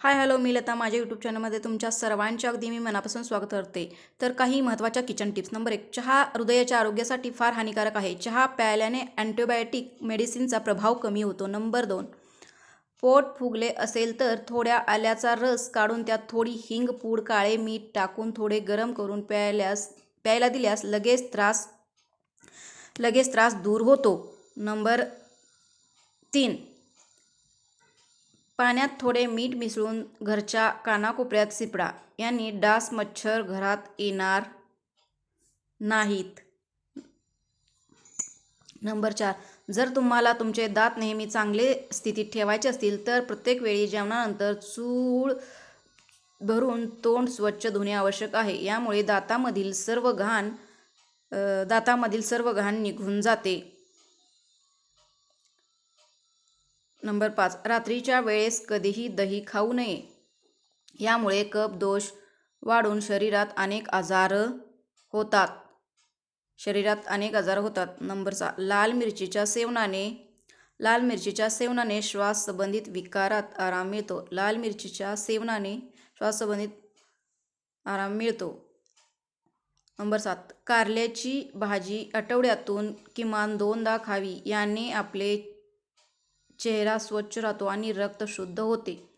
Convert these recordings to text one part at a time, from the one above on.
Hi hello मी लता. माझ्या YouTube चॅनलमध्ये तुमच्या सर्वांच्या अगदी मी मनापासून स्वागत करते. तर काही महत्त्वाच्या किचन टिप्स नंबर एक चहा हृदयाच्या आरोग्यासाठी फार हानिकारक आहे. चहा प्यायल्याने अँटीबायोटिक मेडिसिनचा प्रभाव कमी होतो. नंबर दोन पोट फुगले असेल तर थोड्या आल्याचा रस काढून त्यात थोडी हिंग पूड काळे मीठ टाकून थोडे गरम करून प्यायल्यास प्यायला दिल्यास लगेच त्रास लगेच त्रास दूर होतो. नंबर तीन पाण्यात थोडे मीठ मिसळून घरच्या कानाकोपऱ्यात सिपडा. यांनी डास मच्छर घरात येणार नाहीत. नंबर चार. जर तुम्हाला तुमचे दात नेहमी चांगले स्थितीत ठेवायचे असतील तर प्रत्येक वेळी जेवणानंतर चूळ भरून तोंड स्वच्छ धुणे आवश्यक आहे. यामुळे दातामधील सर्व घाण दातामधील सर्व घाण निघून जाते. नंबर पाच. रात्रीच्या वेळेस कधीही दही खाऊ नये. यामुळे कप दोष वाढून शरीरात अनेक आजार होतात. शरीरात अनेक आजार होतात. नंबर सहा. लाल मिरचीच्या सेवनाने लाल मिरचीच्या सेवनाने श्वास संबंधित विकारात आराम मिळतो. लाल मिरचीच्या सेवनाने श्वास संबंधित आराम मिळतो. नंबर सात. कारल्याची भाजी आठवड्यातून किमान दोनदा खावी. याने आपले चेहरा स्वच्छ राहतो आणि रक्त शुद्ध होते.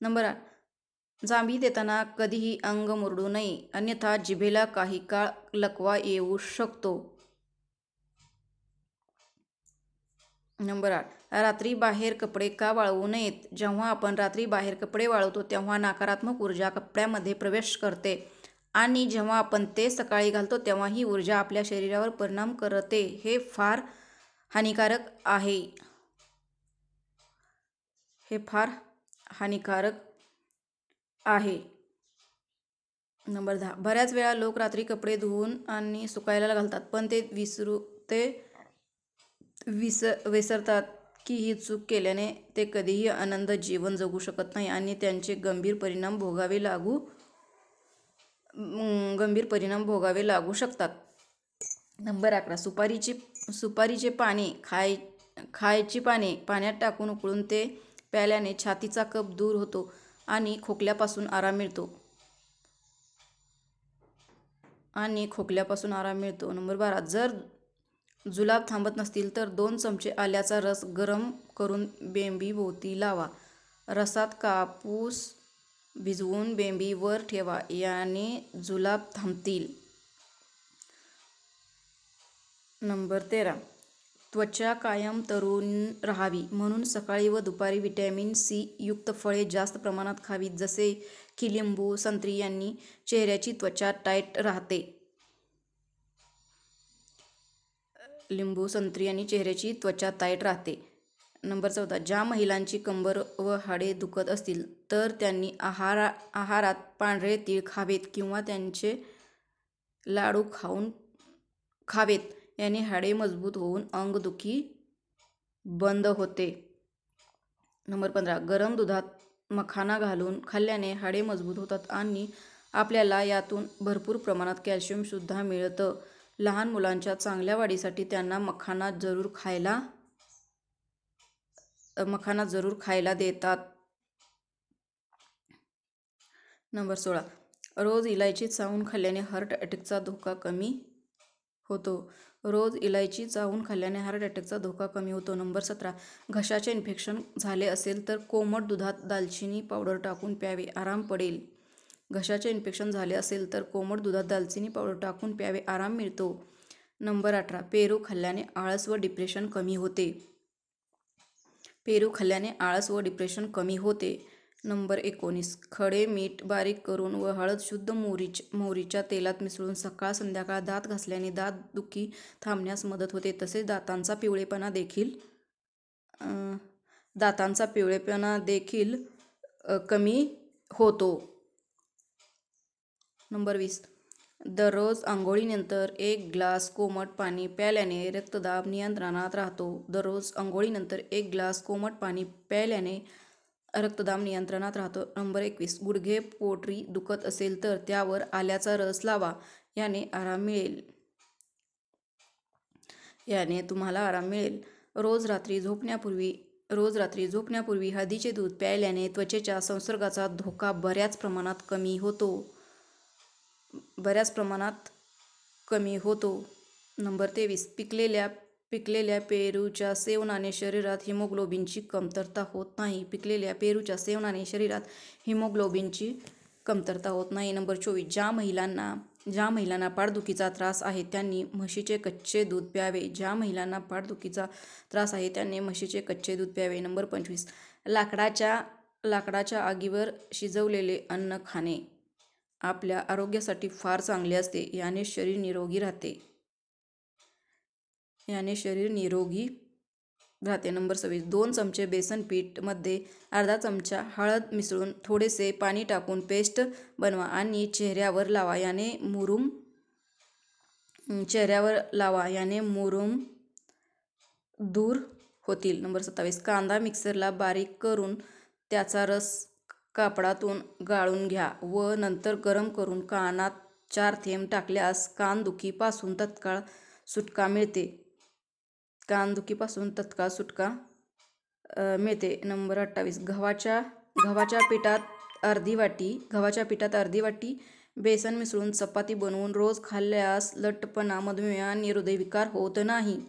नंबर आठ. जांभी देताना कधीही अंग मुरडू नये. अन्यथा जिभेला काही काळ लकवा येऊ शकतो. नंबर आठ. रात्री बाहेर कपडे का वाळवू नयेत? जेव्हा आपण रात्री बाहेर कपडे वाळवतो तेव्हा नकारात्मक ऊर्जा कपड्यामध्ये प्रवेश करते. आणि जेव्हा आपण ते सकाळी घालतो तेव्हा ही ऊर्जा आपल्या शरीरावर परिणाम करते. हे फार हानिकारक आहे. हे फार हानिकारक आहे. नंबर दहा. बऱ्याच वेळा लोक रात्री कपडे धुवून आणि सुकायला घालतात पण ते विसरू ते विस विसरतात की ही चूक केल्याने ते कधीही आनंद जीवन जगू शकत नाही आणि त्यांचे गंभीर परिणाम भोगावे लागू गंभीर परिणाम भोगावे लागू शकतात. नंबर अकरा. सुपारीची सुपारीचे पाने खाय खायची पाने पाण्यात टाकून उकळून ते प्याल्याने छातीचा कप दूर होतो आणि खोकल्यापासून आराम मिळतो. आणि खोकल्यापासून आराम मिळतो. नंबर बारा जर जुलाब थांबत नसतील तर दोन चमचे आल्याचा रस गरम करून बेंबीभोवती लावा. रसात कापूस भिजवून बेंबीवर ठेवा याने जुलाब थांबतील. नंबर तेरा त्वचा कायम तरुण राहावी म्हणून सकाळी व दुपारी विटॅमिन सी युक्त फळे जास्त प्रमाणात खावीत जसे की लिंबू संत्री यांनी चेहऱ्याची त्वचा टाईट राहते. लिंबू संत्री आणि चेहऱ्याची त्वचा टाईट राहते. नंबर चौदा ज्या महिलांची कंबर व हाडे दुखत असतील तर त्यांनी आहारा आहारात पांढरे तीळ खावेत किंवा त्यांचे लाडू खाऊन खावेत. याने हाडे मजबूत होऊन अंगदुखी बंद होते. नंबर पंधरा गरम दुधात मखाना घालून खाल्ल्याने हाडे मजबूत होतात आणि आपल्याला यातून भरपूर प्रमाणात कॅल्शियमसुद्धा मिळतं. लहान मुलांच्या चांगल्या वाढीसाठी त्यांना मखाना जरूर खायला मखाना जरूर खायला देतात. नंबर सोळा रोज इलायची चावून खाल्ल्याने हार्ट अटॅकचा धोका कमी होतो. रोज इलायची चावून खाल्ल्याने हार्ट अटॅकचा धोका कमी होतो. नंबर सतरा घशाचे इन्फेक्शन झाले असेल तर कोमट दुधात दालचिनी पावडर टाकून प्यावे आराम पडेल. घशाचे इन्फेक्शन झाले असेल तर कोमट दुधात दालचिनी पावडर टाकून प्यावे आराम मिळतो. नंबर अठरा पेरू खाल्ल्याने आळस व डिप्रेशन कमी होते. पेरू खाल्ल्याने आळस व डिप्रेशन कमी होते. नंबर एकोणीस. खडे मीठ बारीक करून व हळद शुद्ध मोहरीच मोहरीच्या तेलात मिसळून सकाळ संध्याकाळ दात घासल्याने दात दुखी थांबण्यास मदत होते. तसेच दातांचा पिवळेपणा देखील दातांचा पिवळेपणा देखील कमी होतो. नंबर वीस. दररोज आंघोळीनंतर एक ग्लास कोमट पाणी प्यायल्याने रक्तदाब नियंत्रणात राहतो. दररोज आंघोळीनंतर एक ग्लास कोमट पाणी प्यायल्याने रक्तदाब नियंत्रणात राहतो. नंबर एकवीस गुडघे पोटरी दुखत असेल तर त्यावर आल्याचा रस लावा. याने आराम मिळेल. याने तुम्हाला आराम मिळेल. रोज रात्री झोपण्यापूर्वी रोज रात्री झोपण्यापूर्वी हळदीचे दूध प्यायल्याने त्वचेच्या संसर्गाचा धोका बऱ्याच प्रमाणात कमी होतो. बऱ्याच प्रमाणात कमी होतो. नंबर तेवीस पिकलेल्या पिकलेल्या पेरूच्या सेवनाने शरीरात हिमोग्लोबिनची कमतरता होत नाही. पिकलेल्या पेरूच्या सेवनाने शरीरात हिमोग्लोबिनची कमतरता होत नाही. नंबर चोवीस. ज्या महिलांना ज्या महिलांना पाठदुखीचा त्रास आहे त्यांनी म्हशीचे कच्चे दूध प्यावे. ज्या महिलांना पाठदुखीचा त्रास आहे त्यांनी म्हशीचे कच्चे दूध प्यावे. नंबर पंचवीस. लाकडाच्या लाकडाच्या आगीवर शिजवलेले अन्न खाणे आपल्या आरोग्यासाठी फार चांगले असते. याने शरीर निरोगी राहते. याने शरीर निरोगी राहते. नंबर सव्वीस. दोन चमचे बेसन पीठमध्ये अर्धा चमचा हळद मिसळून थोडेसे पाणी टाकून पेस्ट बनवा आणि चेहऱ्यावर लावा. याने मुरुम चेहऱ्यावर लावा. याने मुरुम दूर होतील. नंबर सत्तावीस. कांदा मिक्सरला बारीक करून त्याचा रस कापडातून गाळून घ्या व नंतर गरम करून कानात चार थेंब टाकल्यास कानदुखीपासून तत्काळ सुटका मिळते. कानदुखीपासून तत्काळ सुटका. मिळते. नंबर अठ्ठावीस. गव्हाच्या गव्हाच्या पिठात अर्धी वाटी गव्हाच्या पिठात अर्धी वाटी बेसन मिसळून चपाती बनवून रोज खाल्ल्यास लट्टपणा मधुमेह आणि हृदयविकार होत नाही.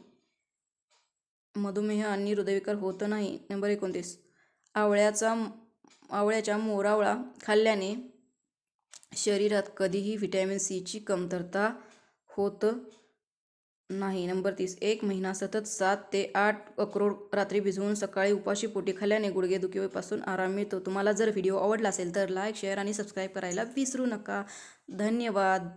मधुमेह आणि हृदयविकार होत नाही. नंबर एकोणतीस. आवळ्याचा आवळ्याच्या मोरावळा खाल्ल्याने शरीरात कधीही व्हिटॅमिन सीची कमतरता होत नाही. नंबर तीस. एक महिना सतत सात ते आठ अक्रोड रात्री भिजवून सकाळी उपाशी पोटी खाल्ल्याने गुडघेदुखीपासून आराम मिळतो. तुम्हाला जर व्हिडिओ आवडला असेल तर लाईक शेअर आणि सबस्क्राईब करायला विसरू नका. धन्यवाद.